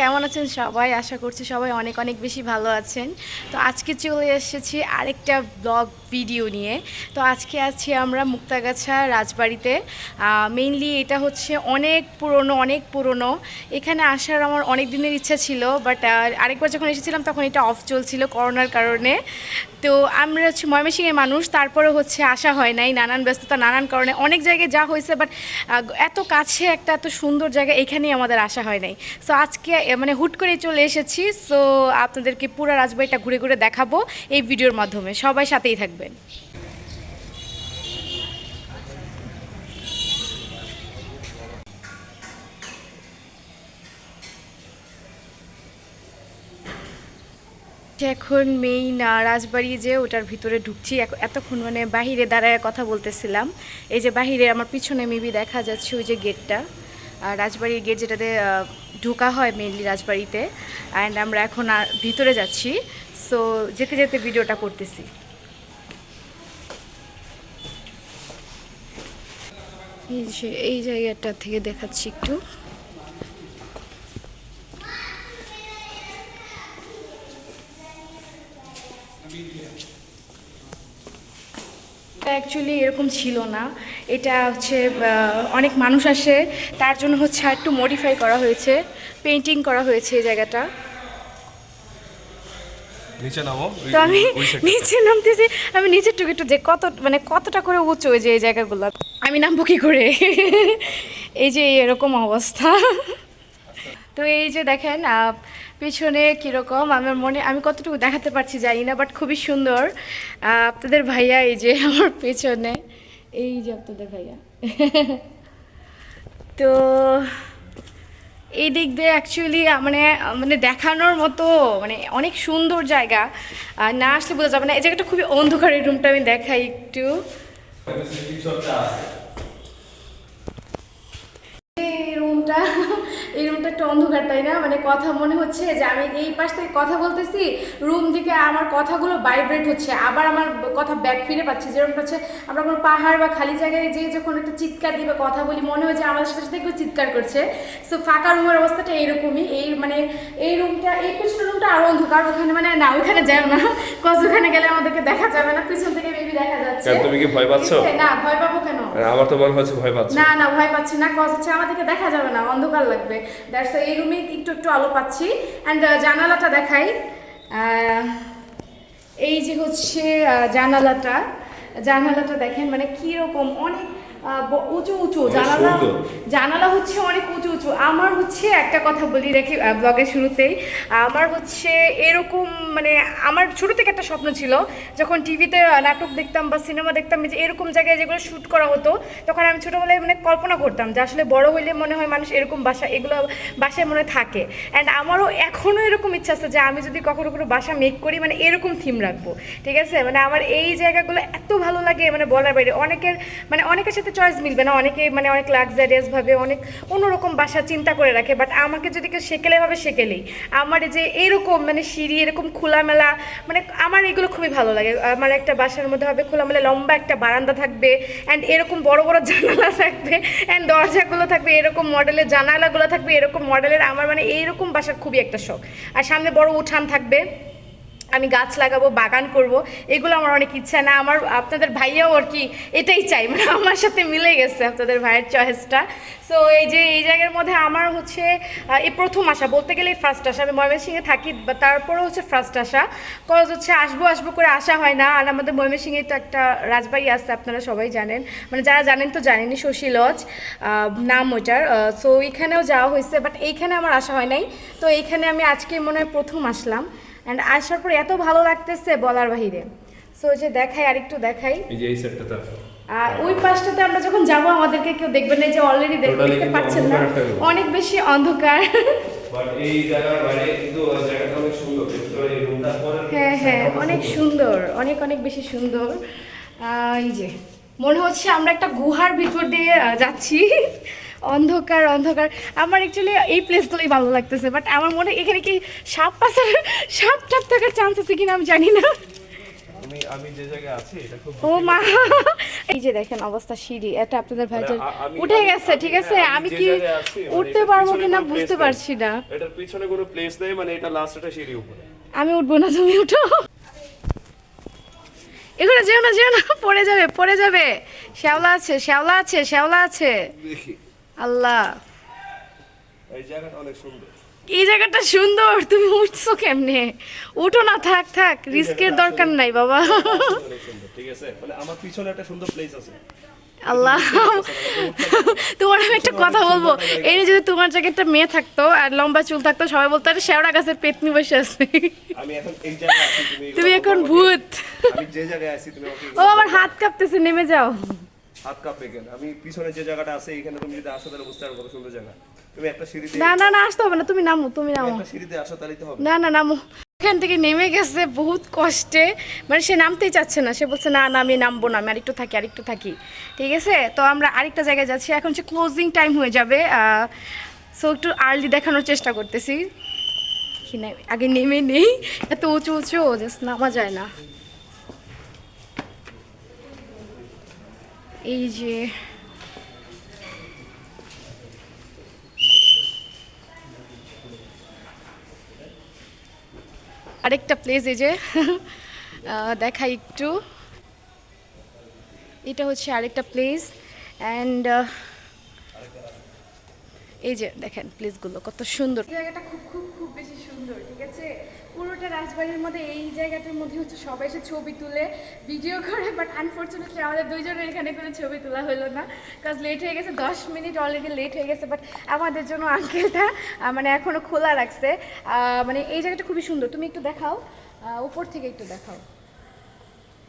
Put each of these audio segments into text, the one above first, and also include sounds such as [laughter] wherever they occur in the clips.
কেমন আছেন সবাই? আশা করছি সবাই অনেক অনেক বেশি ভালো আছেন। তো আজকে চলে এসেছি আরেকটা ব্লগ ভিডিও নিয়ে। তো আজকে আছি আমরা মুক্তাগাছা রাজবাড়িতে। মেইনলি এটা হচ্ছে অনেক পুরনো অনেক পুরনো। এখানে আসার আমার অনেক দিনের ইচ্ছা ছিল বাট আরেকবার যখন এসেছিলাম তখন এটা অফ চলছিল করোনার কারণে। তো আমরা হচ্ছে ময়মনসিংহের মানুষ তারপরে হচ্ছে আসা হয় নাই, নানান ব্যস্ততা, নানান কারণে। অনেক জায়গায় যা হয়েছে বাট এত কাছে একটা, এত সুন্দর জায়গা এখানেই আমাদের আসা হয় নাই। সো আজকে মানে হুট করে চলে এসেছি। সো আপনাদেরকে পুরো রাজবাড়িটা ঘুরে ঘুরে দেখাবো এই ভিডিওর মাধ্যমে। সবাই সাথেই থাকবেন। এখন মেইন রাজবাড়ি যে, ওটার ভিতরে ঢুকছি। এতক্ষণ মানে বাহিরে দাঁড়ায় কথা বলতেছিলাম। এই যে বাহিরে আমার পিছনে মেবি দেখা যাচ্ছে ওই যে গেটটা। আর রাজবাড়ির গেট যেটাতে ঢোকা হয় মেনলি রাজবাড়িতে অ্যান্ড আমরা এখন আর ভিতরে যাচ্ছি সো যেতে যেতে ভিডিওটা করতেছি। এই যে, এই জায়গাটা থেকে দেখাচ্ছি একটু। অ্যাকচুয়ালি এরকম ছিল না। এটা হচ্ছে অনেক মানুষ আসে তার জন্য হচ্ছে আর একটু মডিফাই করা হয়েছে পেন্টিং করা হয়েছে এই জায়গাটা। নিচে নামো তো আমি। নিচে নামতেছি আমি নিচের টুকু একটু যে কত মানে কতটা করে উঁচু ওই যে এই জায়গাগুলো। আমি নামবো কি করে? এই যে এরকম অবস্থা। তো এই যে দেখেন পিছনে কীরকম? আমার মনে আমি কতটুকু দেখাতে পারছি জানি না বাট খুবই সুন্দর। আপনাদের ভাইয়া এই যে আমার পেছনে। এই যে আপনাদের ভাইয়া। [laughs] তো এই দিক দিয়ে অ্যাকচুয়ালি মানে মানে দেখানোর মতো মানে অনেক সুন্দর জায়গা। না আসলে বোঝা যাবে না এই জায়গাটা খুবই অন্ধকার এই রুমটা আমি দেখাই একটু। এই রুমটা এই রুমটা একটা অন্ধকার তাই না? মানে কথা মনে হচ্ছে যে আমি এই পাশ থেকে কথা বলতেছি রুম দিকে আমার কথাগুলো ভাইব্রেট হচ্ছে আবার আমার কথা ব্যাক ফিরে পাচ্ছি যেরকম হচ্ছে আমরা কোনো পাহাড় বা খালি জায়গায় যেয়ে যখন একটা চিৎকার দিবে কথা বলি মনে হয় যে আমাদের সাথে সাথে কেউ চিৎকার করছে। সো ফাঁকা রুমের অবস্থাটা এইরকমই এই মানে এই রুমটা এই পিছনের রুমটা আরও অন্ধকার ওখানে মানে না ওখানে যাও না কজ ওখানে গেলে আমাদেরকে দেখা যাবে না পিছন থেকে মেবি দেখা যাচ্ছে। তুমি কি ভয় পাচ্ছ? না ভয় পাবো কেন? আমার তো মনে হচ্ছে ভয় পাচ্ছে। না না ভয় পাচ্ছি না কজ হচ্ছে আমাদেরকে দেখা যাবে না অন্ধকার লাগবে। দ্যাটস এই রুমে একটু একটু আলো পাচ্ছি। অ্যান্ড জানালাটা দেখাই। এই যে হচ্ছে জানালাটা। জানালাটা দেখেন মানে কীরকম অনেক উঁচু উঁচু জানালা জানালা হচ্ছে অনেক উঁচু উঁচু। আমার হচ্ছে একটা কথা বলি রেখে ব্লগের শুরুতেই। আমার হচ্ছে এরকম মানে আমার শুরু থেকে একটা স্বপ্ন ছিল যখন টিভিতে নাটক দেখতাম বা সিনেমা দেখতাম যে এরকম জায়গায় যেগুলো শ্যুট করা হতো তখন আমি ছোটোবেলায় মানে কল্পনা করতাম যে আসলে বড় হইলে মনে হয় মানুষ এরকম বাসা এগুলো বাসায় মনে থাকে। অ্যান্ড আমারও এখনও এরকম ইচ্ছা আছে যে আমি যদি কখনো কোনো বাসা মেক করি মানে এরকম থিম রাখব। ঠিক আছে? মানে আমার এই জায়গাগুলো এত ভালো লাগে মানে বলার বাইরে। অনেকের মানে অনেকের সাথে চয়েস মিলবে না। অনেকে মানে অনেক লাক্সারিয়াস ভাবে অনেক অন্যরকম বাসা চিন্তা করে রাখে বাট আমাকে যদি কেউ সেকেলে ভাবে, সেকেলেই। আমার যে এরকম মানে সিঁড়ি, এরকম খোলামেলা মানে আমার এগুলো খুবই ভালো লাগে। আমার একটা বাসার মধ্যে হবে খোলামেলা লম্বা একটা বারান্দা থাকবে অ্যান্ড এরকম বড় বড় জানালা থাকবে অ্যান্ড দরজাগুলো থাকবে, এরকম মডেলের জানালাগুলো থাকবে, এরকম মডেলের আমার মানে এইরকম বাসার খুবই একটা শখ। আর সামনে বড় উঠান থাকবে। আমি গাছ লাগাবো, বাগান করব, এগুলো আমার অনেক ইচ্ছা। না, আমার, আপনাদের ভাইয়াও আর কি এটাই চাই মানে আমার সাথে মিলে গেছে আপনাদের ভাইয়ের চয়েসটা। সো এই যে, এই জায়গার মধ্যে আমার হচ্ছে এই প্রথম আসা বলতে গেলে ফার্স্ট আসা আমি ময়মনসিংহে থাকি বা তারপরেও হচ্ছে ফার্স্ট আসা কজ হচ্ছে আসব আসব করে আসা হয় না। আর আমাদের ময়মনসিংহে তো একটা রাজবাড়ি আছে, আপনারা সবাই জানেন। মানে যারা জানেন তো জানেনই, শশী লজ নাম ওইটার। সো এইখানেও যাওয়া হয়েছে বাট এইখানে আমার আসা হয় নাই। তো এইখানে আমি আজকে মনে হয় প্রথম আসলাম। অ্যান্ড আসার পর এত ভালো লাগতেছে বলার বাহিরে। সো যে দেখাই আরেকটু দেখাই। এই যে এই সেটটাতে আর ওই পাশটাতে আমরা যখন যাব আমাদেরকে কেউ দেখবে না যে অলরেডি দেখতে পাচ্ছেন না। অনেক বেশি অন্ধকার। বাট এই জায়গার বাইরে কিন্তু জায়গাটা অনেক সুন্দর। এই রুমটা হ্যাঁ হ্যাঁ অনেক সুন্দর। অনেক অনেক বেশি সুন্দর। এই যে। মনে হচ্ছে আমরা একটা গুহার ভিতর দিয়ে যাচ্ছি। অন্ধকার অন্ধকার। আমার অ্যাকচুয়ালি এই প্লেসগুলোই ভালো লাগতেছে বাট আমার মনে হয় এখানে কি সাপ পাশার সাপ টাপ থাকার চান্স আছে কিনা আমি জানি না। আমি আমি যে জায়গায় আছি এটা খুব ও মা। এই যে দেখেন অবস্থা সিঁড়ি এটা আপনাদের মানে আমি- উঠে গেছে ঠিক আছে? হ্যাঁ, আমি কি মানে উঠতে পারব কিনা বুঝতে পারছি না। এটার পিছনে কোনো প্লেস নেই মানে এটা লাস্ট সিঁড়ি উপরে। আমি উঠবো না তুমি উঠো। এখানে যেও না যেও না পড়ে যাবে পড়ে যাবে। শ্যাওলা আছে শ্যাওলা আছে শ্যাওলা আছে। দেখি। আল্লাহ। এই জায়গাটা অনেক সুন্দর। এই জায়গাটা সুন্দর তুমি উঠছো কেমনে? উঠো না থাক থাক রিস্কের দরকার নাই বাবা। ঠিক আছে? মানে আমার পিছনে একটা সুন্দর প্লেস আছে। আল্লাহ। তোমার আমি একটা কথা বলব। এই যদি তোমার জায়গায় একটা মেয়ে থাকতো আর লম্বা চুল থাকতো সবাই বলতো আরে শেওড়া গাছের পেতনি বসে আছে। তুমি এখন ভূত। ও আমার হাত কাঁপতেছে নেমে যাও। হাত কাঁপবে কেন? আমি পিছনে যে জায়গাটা আছে এখানে তুমি যদি আসো তাহলে বুঝতে পারবে কত সুন্দর জায়গা। তুমি একটা সিঁড়িতে না না না আসতে হবে না তুমি নামো তুমি নামো। একটা সিঁড়িতে আসো তো হবে। না না নামো। এখান থেকে নেমে গেছে বহুত কষ্টে। মানে সে নামতেই চাচ্ছে না সে বলছে না না আমি নামবো না আমি আরেকটু থাকি আরেকটু থাকি। ঠিক আছে? তো আমরা আরেকটা জায়গায় যাচ্ছি। এখন সে ক্লোজিং টাইম হয়ে যাবে। সো একটু আর্লি দেখানোর চেষ্টা করতেছি। আগে নেমে নেই। এত উঁচু উঁচু জাস্ট নামা যায় না। এই যে আরেকটা প্লেস এই যে দেখাই একটু। এটা হচ্ছে আরেকটা প্লেস অ্যান্ড এই যে দেখেন প্লেসগুলো কত সুন্দর। জায়গাটা খুব খুব খুব বেশি সুন্দর, ঠিক আছে? পুরোটা রাজবাড়ির মধ্যে এই জায়গাটার মধ্যে হচ্ছে সবাই এসে ছবি তুলে ভিডিও করে বাট আনফর্চুনেটলি আমাদের দুইজনের এখানে কোনো ছবি তোলা হলো না কাজ লেট হয়ে গেছে, দশ মিনিট অলরেডি লেট হয়ে গেছে বাট আমাদের জন্য আঙ্কেলটা মানে এখনও খোলা রাখছে। মানে এই জায়গাটা খুবই সুন্দর। তুমি একটু দেখাও উপর থেকে একটু দেখাও।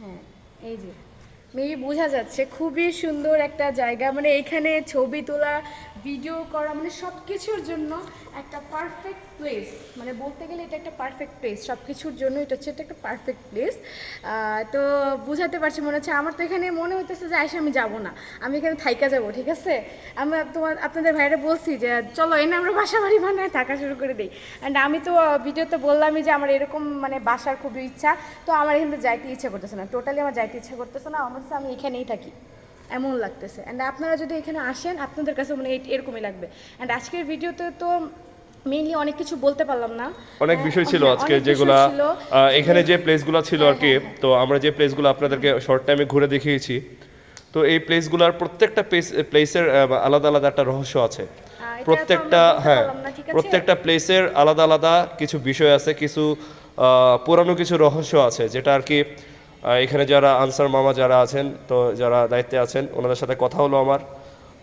হ্যাঁ এই যে। মেবি বোঝা যাচ্ছে, খুবই সুন্দর একটা জায়গা। মানে এখানে ছবি তোলা ভিডিও করা মানে সব কিছুর জন্য একটা পারফেক্ট প্লেস মানে বলতে গেলে এটা একটা পারফেক্ট প্লেস সব কিছুর জন্য এটা হচ্ছে এটা একটা পারফেক্ট প্লেস তো বুঝাতে পারছি মনে হচ্ছে, আমার তো এখানে মনে হতেছে যে আইসা আমি যাব না, আমি এখানে থাইকা যাব, ঠিক আছে? আমি তোমার, আপনাদের ভাইরা বলছি যে, চলো এনে আমরা বাসা বাড়ি বানায় থাকা শুরু করে দিই। অ্যান্ড আমি তো ভিডিওতে বললামই যে আমার এরকম মানে বাসার খুবই ইচ্ছা, তো আমার এখানে যাইতে ইচ্ছা করতেছে না টোটালি আমার যাইতে ইচ্ছা করতেছে না আমার আমি এখানেই থাকি। এমন লাগতেছে। অ্যান্ড আপনারা যদি এখানে আসেন আপনাদের কাছে মানে এরকমই লাগবে। অ্যান্ড আজকের ভিডিওতে তো মেইনলি অনেক কিছু বলতে পারলাম না। অনেক হ্যাঁ, বিষয় ছিল হ্যাঁ, আজকে যেগুলা এখানে যে প্লেসগুলো ছিল আর কি হ্যাঁ, তো আমরা যে প্লেসগুলো আপনাদেরকে শর্ট টাইমে ঘুরে দেখিয়েছি তো এই প্লেসগুলোর প্রত্যেকটা প্লেসের আলাদা আলাদা একটা রহস্য আছে। প্রত্যেকটা হ্যাঁ? প্রত্যেকটা প্লেসের আলাদা আলাদা কিছু বিষয় আছে কিছু আহ, পুরানো কিছু রহস্য আছে যেটা আর কি এখানে যারা আনসার মামা যারা আছেন তো যারা দায়িত্বে আছেন ওনাদের সাথে কথা হলো আমার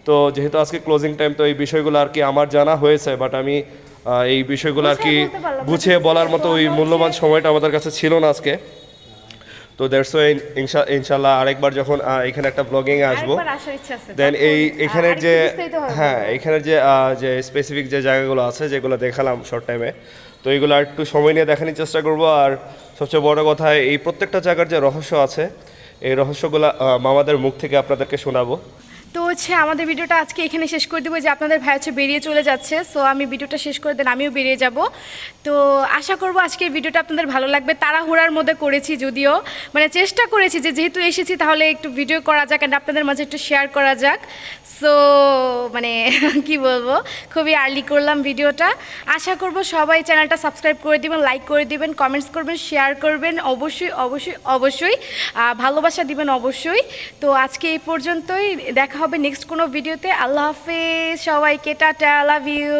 তো যেহেতু আজকে ক্লোজিং টাইম তো এই বিষয়গুলো আর কি আমার জানা হয়েছে বাট আমি এই বিষয়গুলো আর কি গুছিয়ে? বলার মতো ওই মূল্যবান সময়টা আমাদের কাছে ছিল না আজকে তো দ্যাটস ওয়াই ইনশাল্লাহ আরেকবার যখন এখানে একটা ব্লগিং আসব দেন এই এখানের যে হ্যাঁ। এখানের যে যে স্পেসিফিক যে জায়গাগুলো আছে যেগুলো দেখালাম শর্ট টাইমে তো এইগুলো আর একটু সময় নিয়ে দেখানোর চেষ্টা করব আর সবচেয়ে বড় কথা, এই প্রত্যেকটা জায়গার যে রহস্য আছে, এই রহস্যগুলো মামাদের মুখ থেকে আপনাদেরকে শোনাবো। তো হচ্ছে আমাদের ভিডিওটা আজকে এখানে শেষ করে দেবো, যে আপনাদের ভাই হচ্ছে বেরিয়ে চলে যাচ্ছে। সো আমি ভিডিওটা শেষ করে দেন, আমিও বেরিয়ে যাব। তো আশা করব আজকের ভিডিওটা আপনাদের ভালো লাগবে। তাড়াহুড়ার মধ্যে করেছি যদিও মানে চেষ্টা করেছি যে যেহেতু এসেছি তাহলে একটু ভিডিও করা যাক অ্যান্ড আপনাদের মাঝে একটু শেয়ার করা যাক। সো মানে [laughs] কি বলব, খুবই আর্লি করলাম ভিডিওটা। আশা করব সবাই চ্যানেলটা সাবস্ক্রাইব করে দিবেন লাইক করে দিবেন কমেন্টস করবেন শেয়ার করবেন। অবশ্যই অবশ্যই অবশ্যই ভালোবাসা দিবেন অবশ্যই। তো আজকে এই পর্যন্তই, দেখা হবে নেক্সট কোনো ভিডিওতে। আল্লাহ হাফিজ সবাইকে টাটা লাভ ইউ